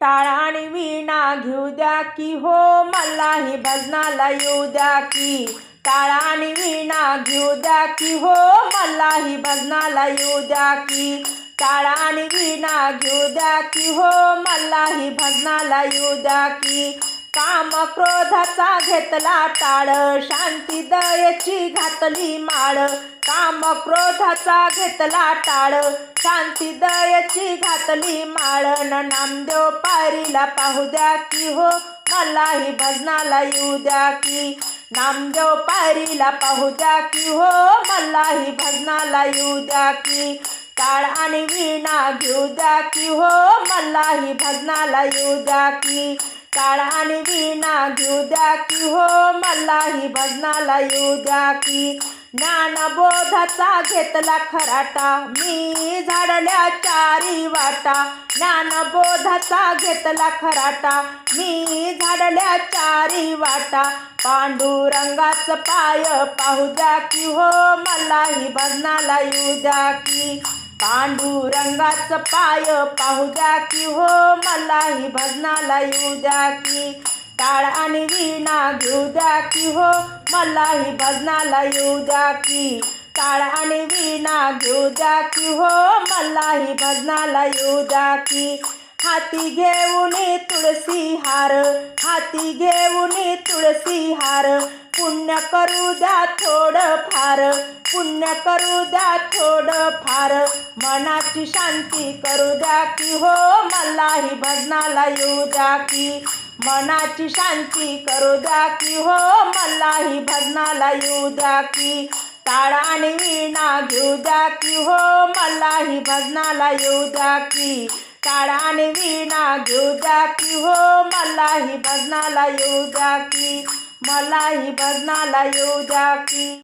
टाळा आणि विणा घेऊ द्या की हो मलाही भजनाला येऊ द्या की. टाळा आणि विणा घेऊ द्या की हो मलाही भजनाला येऊ द्या की. टाळा आणि विणा घेऊ द्या की हो मलाही भजनाला येऊ द्या की. काम क्रोधाचा घेतला टाळ. शांती दयेची घातली माळ. काम क्रोधाचा घेतला टाळ. शांती दयेची घातली माळ. न नामदेव पायरीला पाहू द्या की हो मलाही भजनाला येऊ द्या की. नामदेव पायरीला पाहू द्या की हो मलाही भजनाला येऊ द्या की. टाळ आणि विणा घेऊ द्या की हो मलाही भजनाला येऊ द्या की. काळ आणि विना घेऊ द्या की हो मलाही भजनाला येऊ द्या की. ज्ञानबोधाचा घेतला खराटा मी झाडल्या चारी वाटा. ज्ञानबोधाचा घेतला खराटा मी झाडल्या चारी वाटा. पांडुरंगाचं पाय पाहू द्या की हो मलाही भजनाला येऊ द्या की. पांडुरंगाच पाय पाहू द्या की हो मलाही भजनाला येऊ द्या की. टाळ आणि विणा घेऊ द्या की हो मलाही भजनाला येऊ द्या की. टाळ आणि विणा घेऊ द्या की हो मलाही भजनाला येऊ द्या की. हाती घेऊन तुळसी हार हाती घेऊन तुळसी हार. पुण्य करू द्या थोडं फार पुण्य करू द्या थोडं फार मनाची शांती करू द्या की हो मलाही भजनाला येऊ द्या की. मनाची शांती करू द्या की हो मलाही भजनाला येऊ द्या की. टाळा आणि विणा घेऊ द्या की हो मलाही भजनाला येऊ द्या की. टाळा आणि विणा घेऊ द्या की हो मलाही भजनाला येऊ द्या की. मलाही भजनाला येऊ द्या की.